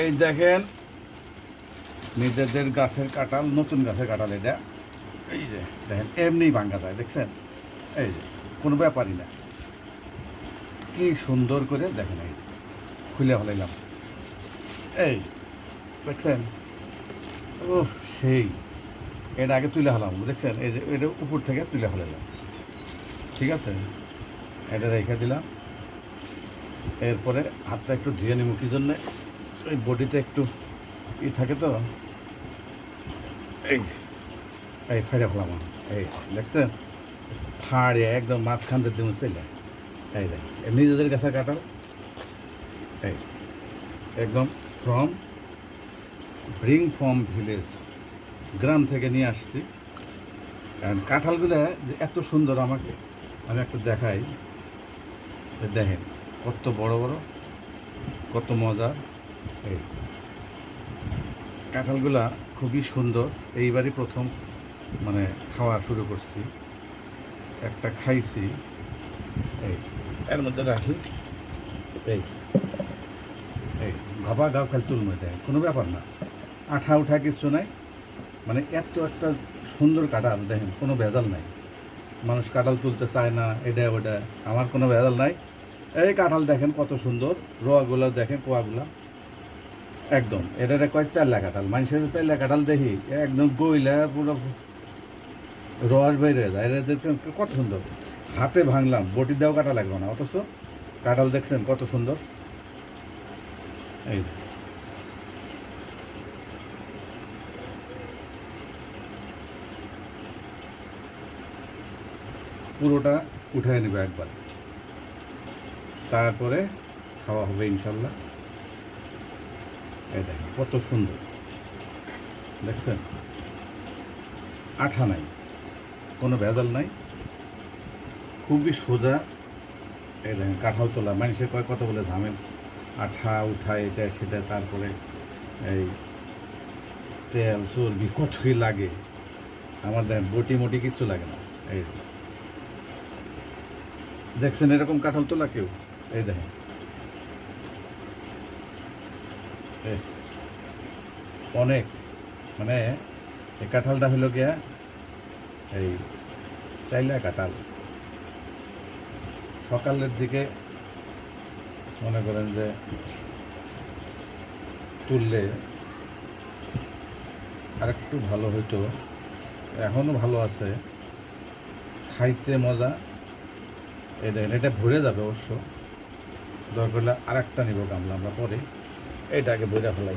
এই দেখেন, নিজেদের গাছের কাঁঠাল, নতুন গাছের কাঁঠাল এটা। এই যে, দেখেন, এমনি ভাঙ্গা যায়, দেখছেন? এই যে, কোনো ব্যাপারই না। কি সুন্দর করে, দেখেন এই খুলে ফেলাইলাম। এই, দেখছেন? ও সেই, এটা আগে তুলে হলাম দেখছেন? এই যে, এটা উপর থেকে তুলে ফেলাইলাম। ঠিক আছে? এটা রেখে দিলাম। এরপরে হাতটা একটু ধুয়ে কি জন্যে? এই বডিতে একটু ই থাকে তো। এই এই ফেড়ে ফেলাম এই দেখছেন? ফাড়ে একদম মাঝখান দিয়ে দিন চলে এই দেখ নিজেদের কাছে কাটাও। এই, একদম ফ্রম ব্রিং ফ্রম ভিলেজ গ্রাম থেকে নিয়ে আসছি। কারণ কাঁঠালগুলো এত সুন্দর আমাকে, আমি একটা দেখাই। দেখেন, কত বড় বড়, কত মজার। এই। কাঁঠালগুলা খুবই সুন্দর। এইবারই প্রথম মানে খাওয়া শুরু করছি। একটা খাইছি। এই, এর মধ্যে রাখি। এই এই ঘাবা গাও খালি তুলমে দেয় কোনো ব্যাপার না। আঠা উঠা কিছু নাই। মানে এত একটা সুন্দর কাঁঠাল, দেখেন, কোনো ভেজাল নাই। মানুষ কাঁঠাল তুলতে চায় না, এটা ওটা। আমার কোনো ভেজাল নাই। এই কাঁঠাল দেখেন কত সুন্দর। রোয়াগুলো দেখেন, কোয়াগুলা। একদম। এটা কয় চাল্লা কাঁঠাল? মানুষের চাল্লা কাঁঠাল দেখি, একদম গইলা পুরো রস বাইরে যায়। এটা দেখছেন কত সুন্দর। হাতে ভাঙলাম, বটি দেওয়া কাটা লাগবে না, অথচ কাঁঠাল দেখছেন কত সুন্দর। এই পুরোটা উঠায় নেবে একবার। তারপরে খাওয়া হবে ইনশাল্লাহ। এই দেখেন, কত সুন্দর। দেখছেন? আঠা নাই, কোনো ভেজাল নাই। খুবই সোজা। এই দেখেন, কাঁঠাল তোলা। মানুষের কয় কত বলে ঝামেল? আঠা, উঠা, এটা, সেটা, তারপরে এই তেল, চর্বি, কতই লাগে। আমার দেখেন, বটি মটি কিচ্ছু লাগে না। এই দেখছেন এরকম কাঁঠাল তোলা কেউ? এই দেখেন এই, অনেক মানে এই কাঁঠালটা হলো গিয়া এই চাইলা কাঁঠাল। সকালের দিকে মনে করেন যে তুললে আরেকটু ভালো হইতো এখনও ভালো আছে, খাইতে মজা। এই দেখেন, এটা ভরে যাবে অবশ্য। দরকার হলে আর একটা নিব গামলা, আমরা পরে। আগে ভরে ফেলাই।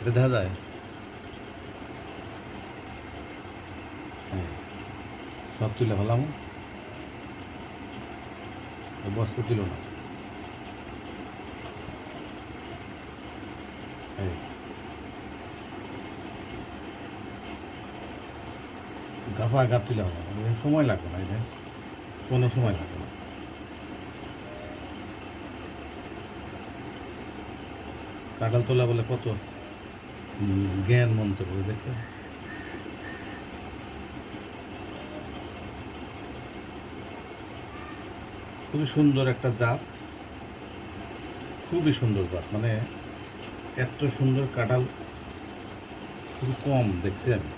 এটা দেখা যায়? হ্যাঁ। সব তুলে ফেলাম। বস্তা তুল না। এই। গাফা গাপ তুলে সময় লাগবে না এটা। কোনো সময় লাগবে না। কাঁঠাল তোলা বলে কত? জ্ঞান মন্তব্য দেখছেন খুবই সুন্দর একটা জাত। খুবই সুন্দর জাত মানে এত সুন্দর কাঁঠাল খুবই কম, দেখছি আমি।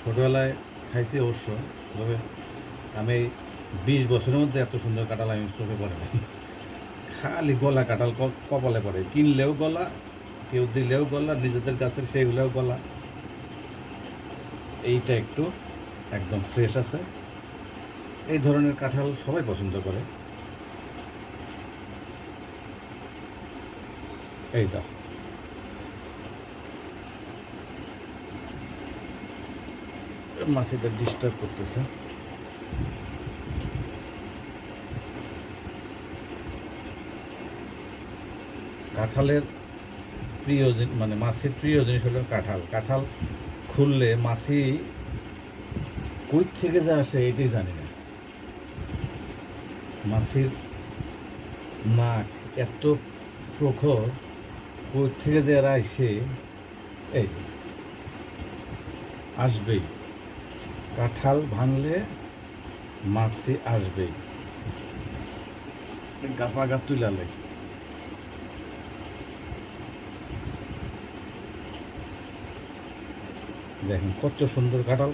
ছোটোবেলায় খাইছি অবশ্য, তবে আমি বিশ বছরের মধ্যে এত সুন্দর কাঁঠাল আমি চোখে পড়ে নাই। খালি গলা কাঁঠাল ক- কপালে পড়ে। কিনলেও গলা, কেউ দিলেও গলা, নিজেদের গাছের সেগুলোও গলা। এইটা একটু একদম ফ্রেশ আছে। এই ধরনের কাঁঠাল সবাই পছন্দ করে। এই দাও মাসিটা ডিস্টার্ব করতেছে। কাঁঠালের প্রিয় মানে মাছের প্রিয় জিনিস হলো কাঁঠাল। কাঁঠাল খুললে মাছি কই থেকে যে আসে এটাই জানি না। মাছের নাক এত প্রখর, কই থেকে যে এরা এসে, এই আসবেই কাঁঠাল ভাঙলে মাছি আসবেই গাপা গাপ তুলালে দেখেন, কত সুন্দর কাঁঠাল।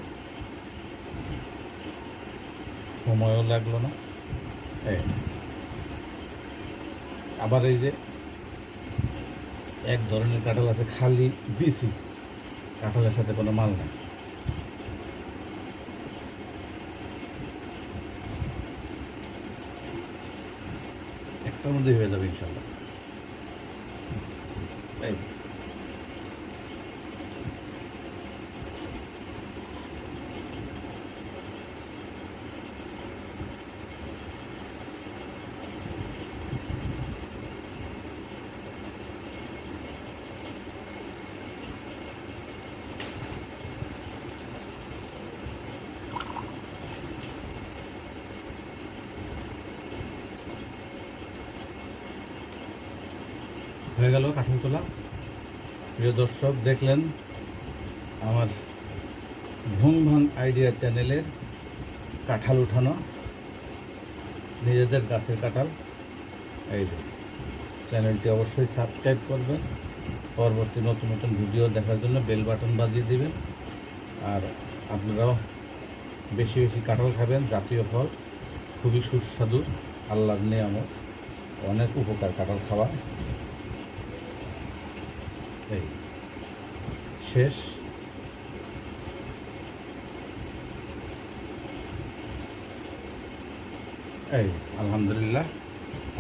সময়ও লাগল না। আবার এই যে এক ধরনের কাঁঠাল আছে, খালি বিসি কাঁঠালের সাথে কোনো মাল নেই। একটার মধ্যেই হয়ে যাবে ইনশাল্লাহ। হয়ে গেল কাঠাল তোলা প্রিয় দর্শক, দেখলেন আমার ভুং ভাং আইডিয়া চ্যানেলের কাঁঠাল উঠানো, নিজেদের গাছের কাঁঠাল। এই চ্যানেলটি অবশ্যই সাবস্ক্রাইব করবেন। পরবর্তী নতুন নতুন ভিডিও দেখার জন্য বেল বাটন বাজিয়ে দিবেন। আর আপনারাও বেশি বেশি কাঁঠাল খাবেন, জাতীয় ফল। খুবই সুস্বাদু, আল্লাহর নিয়ামত। অনেক উপকার কাঁঠাল খাওয়া। এই শেষ। এই আলহামদুলিল্লাহ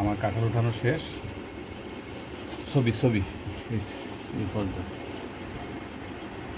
আমার কাঁঠাল উঠানো শেষ। ছবি ছবি এই পর্যন্ত।